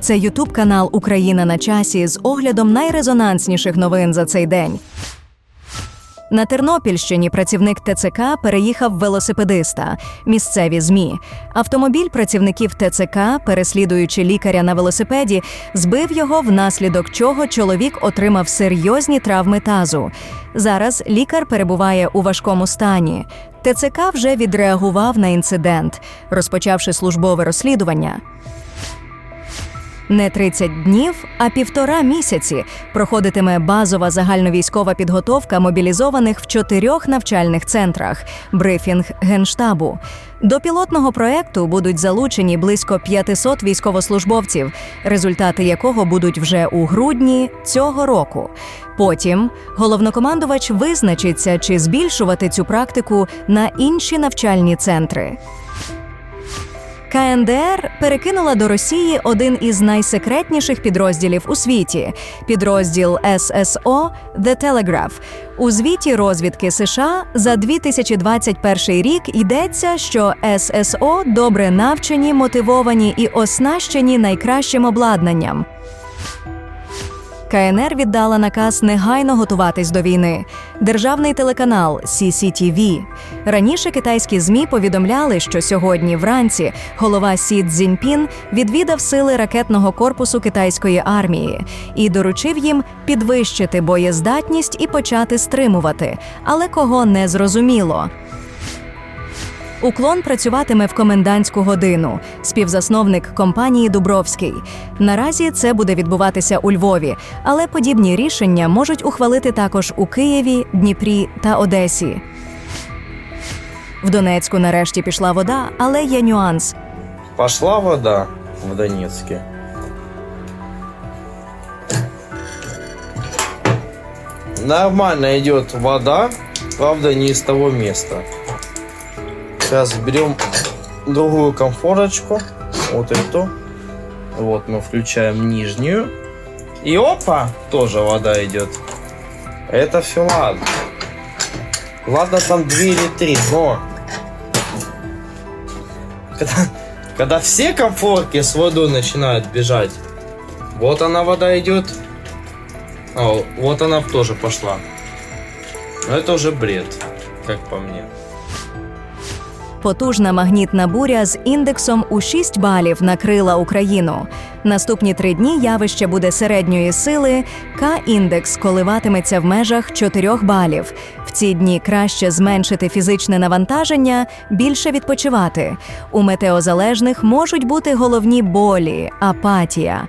Це Ютуб канал Україна на часі з оглядом найрезонансніших новин за цей день. На Тернопільщині працівник ТЦК переїхав велосипедиста. Місцеві змі. Автомобіль працівників ТЦК, переслідуючи лікаря на велосипеді, збив його, внаслідок чого чоловік отримав серйозні травми тазу. Зараз лікар перебуває у важкому стані. ТЦК вже відреагував на інцидент, розпочавши службове розслідування. Не 30 днів, а півтора місяці проходитиме базова загальновійськова підготовка мобілізованих в чотирьох навчальних центрах брифінг генштабу. До пілотного проекту будуть залучені близько 500 військовослужбовців, результати якого будуть вже у грудні цього року. Потім головнокомандувач визначиться, чи збільшувати цю практику на інші навчальні центри. КНДР перекинула до Росії один із найсекретніших підрозділів у світі підрозділ ССО The Telegraph. У звіті розвідки США за 2021 рік йдеться, що ССО добре навчені, мотивовані і оснащені найкращим обладнанням. КНР віддала наказ негайно готуватись до війни. Державний телеканал CCTV. Раніше китайські змі повідомляли, що сьогодні вранці голова Сі Цзіньпін відвідав сили ракетного корпусу китайської армії і доручив їм підвищити боєздатність і почати стримувати, але кого не зрозуміло. Уклон працюватиме в комендантську годину. Співзасновник компанії Дубровський. Наразі це буде відбуватися у Львові, але подібні рішення можуть ухвалити також у Києві, Дніпрі та Одесі. В Донецьку нарешті пішла вода, але є нюанс. Пошла вода в Донецке. Нормально идет вода, правда не из того места. Сейчас берем другую комфорочку, вот эту. Вот мы включаем нижнюю. И опа, тоже вода идет. Это все ладно. Ладно, там 2 или 3, но когда, когда все комфорки с водой начинают бежать, вот она вода идет, а вот она тоже пошла. Но это уже бред, как по мне. Потужна магнітна буря з індексом у 6 балів накрила Україну. Наступні три дні явище буде середньої сили. К-індекс коливатиметься в межах 4 балів. В ці дні краще зменшити фізичне навантаження, більше відпочивати. У метеозалежних можуть бути головні болі, апатія.